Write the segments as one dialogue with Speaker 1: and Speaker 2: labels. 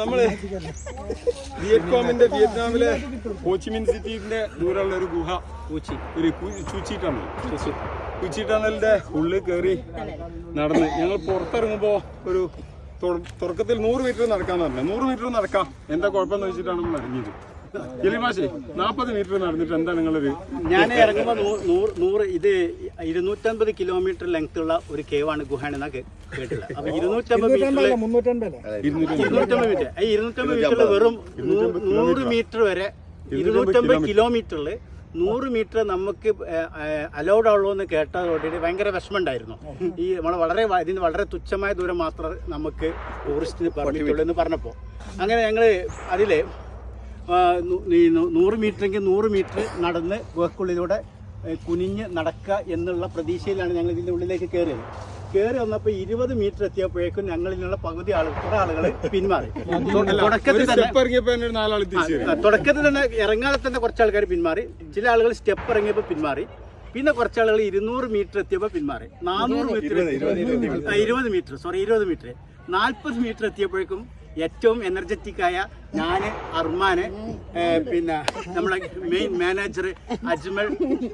Speaker 1: നമ്മൾ വിയറ്റ്കോമിന്റെ വിയറ്റ്നാമിലെ ഹോച്ചിമിൻ സിറ്റിന്റെ ദൂരമുള്ള ഒരു ഗുഹ.
Speaker 2: പൂച്ചി.
Speaker 1: ഒരു ചൂച്ചി ടണൽ. ചൂച്ചി. ടണലിന്റെ ഉള്ളിൽ കയറി നടന്ന്. ഞങ്ങൾ പുറത്തിറങ്ങുമ്പോ ഒരു തുടക്കത്തിൽ നൂറ് മീറ്റർ നടക്കാന്ന് പറഞ്ഞു. നൂറ് മീറ്റർ നടക്കാം. എന്താ കുഴപ്പമെന്ന് വെച്ചിട്ടാണ് നമ്മൾ ഇറങ്ങിയത്. എലിമാശേ നാൽപ്പത് മീറ്റർ നടന്നിട്ട് എന്താ നിങ്ങളൊരു
Speaker 2: ഞാൻ ഇറങ്ങുമ്പോൾ നൂറ് നൂറ് ഇത് ഇരുന്നൂറ്റമ്പത് കിലോമീറ്റർ ലെങ്ത് ഉള്ള ഒരു കേവാണ് ഗുഹാണ് എന്നാ കേട്ടില്ല അപ്പൊ ഇരുന്നൂറ്റമ്പത് മീറ്റർ ഇരുന്നൂറ്റമ്പത് മീറ്റർ ഈ ഇരുന്നൂറ്റമ്പത് മീറ്ററിൽ വെറും നൂറ് മീറ്റർ വരെ ഇരുന്നൂറ്റമ്പത് കിലോമീറ്ററിൽ നൂറ് മീറ്റർ നമുക്ക് അലൗഡ് ആവുള്ളൂ എന്ന് കേട്ടതോടെ ഭയങ്കര വിഷമമുണ്ടായിരുന്നു. ഈ നമ്മൾ വളരെ ഇതിന് വളരെ തുച്ഛമായ ദൂരം മാത്രമേ നമുക്ക് ടൂറിസ്റ്റിന് പറഞ്ഞിട്ടുള്ളൂ എന്ന് പറഞ്ഞപ്പോൾ അങ്ങനെ ഞങ്ങൾ അതിൽ നൂറ് മീറ്ററെങ്കിൽ നൂറ് മീറ്റർ നടന്ന് ഗുഹക്കുള്ളിലൂടെ കുനിഞ്ഞ് നടക്കുക എന്നുള്ള പ്രതീക്ഷയിലാണ് ഞങ്ങൾ ഇതിന്റെ ഉള്ളിലേക്ക് കയറിയത്. കയറി വന്നപ്പോൾ ഇരുപത് മീറ്റർ എത്തിയപ്പോഴേക്കും ഞങ്ങളിലുള്ള പകുതി ആളുകൾ കുറെ ആളുകൾ പിന്മാറി. തുടക്കത്തിൽ തന്നെ തുടക്കത്തിൽ തന്നെ ഇറങ്ങാതെ തന്നെ കുറച്ച് ആൾക്കാർ പിന്മാറി. ചില ആളുകൾ സ്റ്റെപ്പ് ഇറങ്ങിയപ്പോൾ പിന്മാറി. പിന്നെ കുറച്ച് ആളുകൾ ഇരുന്നൂറ് മീറ്റർ എത്തിയപ്പോൾ പിന്മാറി. നാനൂറ് മീറ്റർ ഇരുപത് മീറ്റർ സോറി ഇരുപത് മീറ്റർ. നാൽപ്പത് മീറ്റർ എത്തിയപ്പോഴേക്കും ഏറ്റവും എനർജറ്റിക് ആയ ഞാൻ അർമാന് പിന്നെ നമ്മളെ മെയിൻ മാനേജർ അജ്മൽ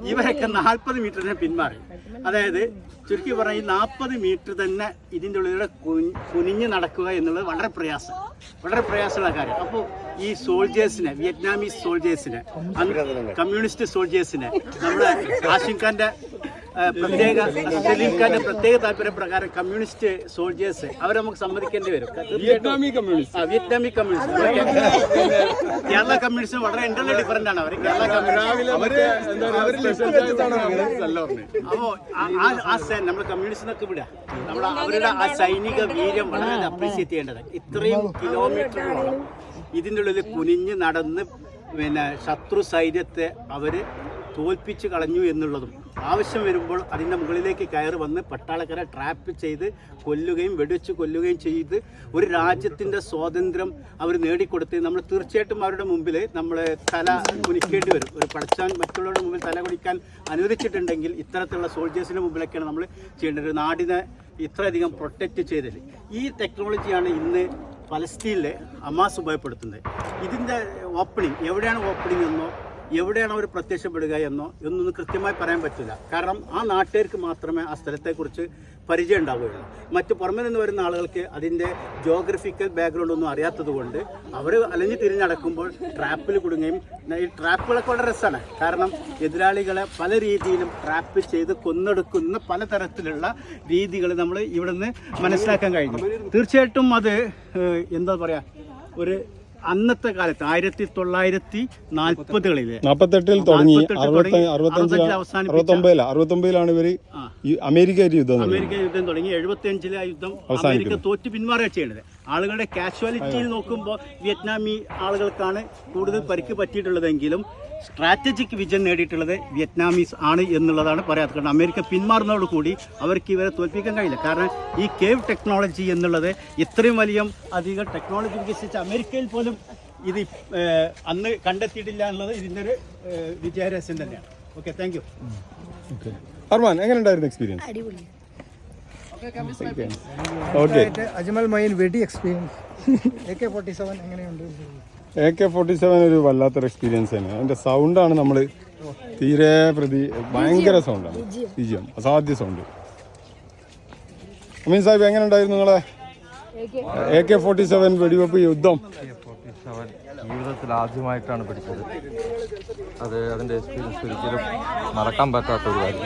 Speaker 2: ഇവരൊക്കെ നാൽപ്പത് മീറ്ററിന് പിന്മാറി. അതായത് ചുരുക്കി പറഞ്ഞാൽ ഈ നാൽപ്പത് മീറ്റർ തന്നെ ഇതിന്റെ ഉള്ളിലൂടെ കുനി- കുനിഞ്ഞ് നടക്കുക എന്നുള്ളത് വളരെ പ്രയാസം. വളരെ പ്രയാസമുള്ള കാര്യം. അപ്പോൾ ഈ സോൾജേഴ്സിനെ വിയറ്റ്നാമീസ് സോൾജേഴ്സിനെ കമ്മ്യൂണിസ്റ്റ് സോൾജേഴ്സിനെ നമ്മുടെ ആഷിം ഖാന്റെ ആ, പ്രത്യേക സലീം ഖാന്റെ പ്രത്യേക താല്പര്യ പ്രകാരം കമ്മ്യൂണിസ്റ്റ് സോൾജേഴ്സ് അവരെ നമുക്ക് സമ്മതിക്കേണ്ടി വരും.
Speaker 1: വിയറ്റ്നാമി കമ്മ്യൂണിസ്റ്റ്
Speaker 2: ആ, വിയറ്റ്നാമി കമ്മ്യൂണിസ്റ്റ് കേരള കമ്മ്യൂണിസ്റ്റ് വളരെ ഇന്റർണൽ ഡിഫറെന്റ് ആണ് അവർ. കേരള കമ്മ്യൂണിസ്റ്റ് അപ്പോ ആ- നമ്മുടെ കമ്മ്യൂണിസ്റ്റിനൊക്കെ വിടുക നമ്മുടെ അവരുടെ ആ സൈനിക വീര്യം വളരെ അപ്രീഷിയേറ്റ് ചെയ്യേണ്ടത്. ഇത്രയും കിലോമീറ്ററുകളോളം ഇതിന്റെ ഉള്ളിൽ കുനിഞ്ഞ് നടന്ന് പിന്നെ ശത്രു സൈന്യത്തെ അവർ തോൽപ്പിച്ച് കളഞ്ഞു എന്നുള്ളതും. ആവശ്യം വരുമ്പോൾ അതിന്റെ മുകളിലേക്ക് കയറി വന്ന് പട്ടാളക്കാരെ ട്രാപ്പ് ചെയ്ത് കൊല്ലുകയും വെടിവെച്ച് കൊല്ലുകയും ചെയ്ത് ഒരു രാജ്യത്തിന്റെ സ്വാതന്ത്ര്യം അവർ നേടിക്കൊടുത്ത് നമ്മൾ തീർച്ചയായിട്ടും അവരുടെ മുമ്പിൽ നമ്മൾ തല കുനിക്കേണ്ടി വരും. ഒരു പഠിച്ചാൻ മറ്റുള്ളവരുടെ മുമ്പിൽ തല കുനിക്കാൻ അനുവദിച്ചിട്ടുണ്ടെങ്കിൽ ഇത്തരത്തിലുള്ള സോൾജേഴ്സിന്റെ മുമ്പിലൊക്കെയാണ് നമ്മൾ ചെയ്യേണ്ടത്. ഒരു നാടിനെ ഇത്രയധികം പ്രൊട്ടക്റ്റ് ചെയ്തത് ഈ ടെക്നോളജിയാണ് ഇന്ന് പലസ്തീനിലെ അമാസ് ഉപയോഗപ്പെടുത്തുന്നത്. ഇതിന്റെ ഓപ്പണിംഗ് എവിടെയാണ് ഓപ്പണിംഗ് എന്നോ എവിടെയാണ് അവർ പ്രത്യക്ഷപ്പെടുക എന്നോ എന്നൊന്നും കൃത്യമായി പറയാൻ പറ്റില്ല. കാരണം ആ നാട്ടുകാർക്ക് മാത്രമേ ആ സ്ഥലത്തെക്കുറിച്ച് പരിചയം ഉണ്ടാവുകയുള്ളൂ. മറ്റ് പുറമെ നിന്ന് വരുന്ന ആളുകൾക്ക് അതിന്റെ ജോഗ്രഫിക്കൽ ബാക്ക്ഗ്രൗണ്ട് ഒന്നും അറിയാത്തത് കൊണ്ട് അവർ അലഞ്ഞു തിരിഞ്ഞടക്കുമ്പോൾ ട്രാപ്പിൽ കുടുങ്ങുകയും ഈ ട്രാപ്പുകളൊക്കെ വളരെ രസമാണ്. കാരണം എതിരാളികളെ പല രീതിയിലും ട്രാപ്പ് ചെയ്ത് കൊന്നെടുക്കുന്ന പലതരത്തിലുള്ള രീതികൾ നമ്മൾ ഇവിടുന്ന് മനസ്സിലാക്കാൻ കഴിഞ്ഞു. തീർച്ചയായിട്ടും അത് എന്താ പറയുക ഒരു അന്നത്തെ കാലത്ത് ആയിരത്തി തൊള്ളായിരത്തി നാൽപ്പതുകളിൽ
Speaker 1: നാൽപ്പത്തെട്ടിൽ തുടങ്ങി അവസാനം അറുപത്തൊമ്പതിലാണ് അമേരിക്കയായിട്ട് യുദ്ധം.
Speaker 2: അമേരിക്ക യുദ്ധം തുടങ്ങി. എഴുപത്തി അഞ്ചിലെ ആ യുദ്ധം അമേരിക്ക തോറ്റ് പിന്മാറുക ചെയ്യേണ്ടത് ആളുകളുടെ കാഷ്വാലിറ്റിയിൽ നോക്കുമ്പോൾ വിയറ്റ്നാമി ആളുകൾക്കാണ് കൂടുതൽ പരിക്ക് പറ്റിയിട്ടുള്ളതെങ്കിലും സ്ട്രാറ്റജിക് വിജയം നേടിയിട്ടുള്ളത് വിയറ്റ്നാമീസ് ആണ് എന്നുള്ളതാണ് പറയാത്തത്. കാരണം അമേരിക്ക പിന്മാറുന്നതോടുകൂടി അവർക്ക് ഇവരെ തോൽപ്പിക്കാൻ കഴിയില്ല. കാരണം ഈ കേവ് ടെക്നോളജി എന്നുള്ളത് ഇത്രയും വലിയ അധികം ടെക്നോളജി വികസിച്ച അമേരിക്കയിൽ പോലും ഇത് അന്ന് കണ്ടെത്തിയിട്ടില്ല എന്നുള്ളത് ഇതിന്റെ ഒരു വിജയരഹസ്യം തന്നെയാണ്. ഓക്കെ താങ്ക് യു
Speaker 1: അർമാൻ എങ്ങനെ ഉണ്ടായിരുന്നു എക്സ്പീരിയൻസ്
Speaker 3: അടിപൊളി.
Speaker 1: ഓക്കെ
Speaker 4: അജ്മൽ മൈൻ വെടി experience A K forty seven എങ്ങനെയുണ്ട്?
Speaker 1: എ കെ ഫോർട്ടി സെവൻ ഒരു വല്ലാത്തൊരു എക്സ്പീരിയൻസ് തന്നെ അതിന്റെ സൗണ്ടാണ് നമ്മൾ തീരെ പ്രതി ഭയങ്കര സൗണ്ടാണ് വിജയം. അസാധ്യ സൗണ്ട് അമീൻ സാഹിബ് എങ്ങനെ ഉണ്ടായിരുന്നു നിങ്ങളെ? എ കെ ഫോർട്ടി സെവൻ വെടിവെപ്പ് യുദ്ധം.
Speaker 5: ജീവിതത്തിൽ ആദ്യമായിട്ടാണ് പിടിച്ചത്. അത് അതിന്റെ എക്സ്പീരിയൻസ് ഒരിക്കലും മറക്കാൻ പറ്റാത്ത ഒരു കാര്യം.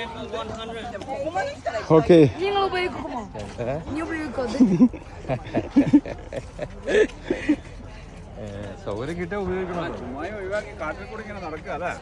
Speaker 1: ഓക്കെ
Speaker 3: നിങ്ങൾ ഉപയോഗിക്കണം ചുമ്മാ ഒഴിവാക്കി കാട്ടിൽ
Speaker 5: കൂടി ഇങ്ങനെ നടക്കുക ഉപയോഗിക്കണം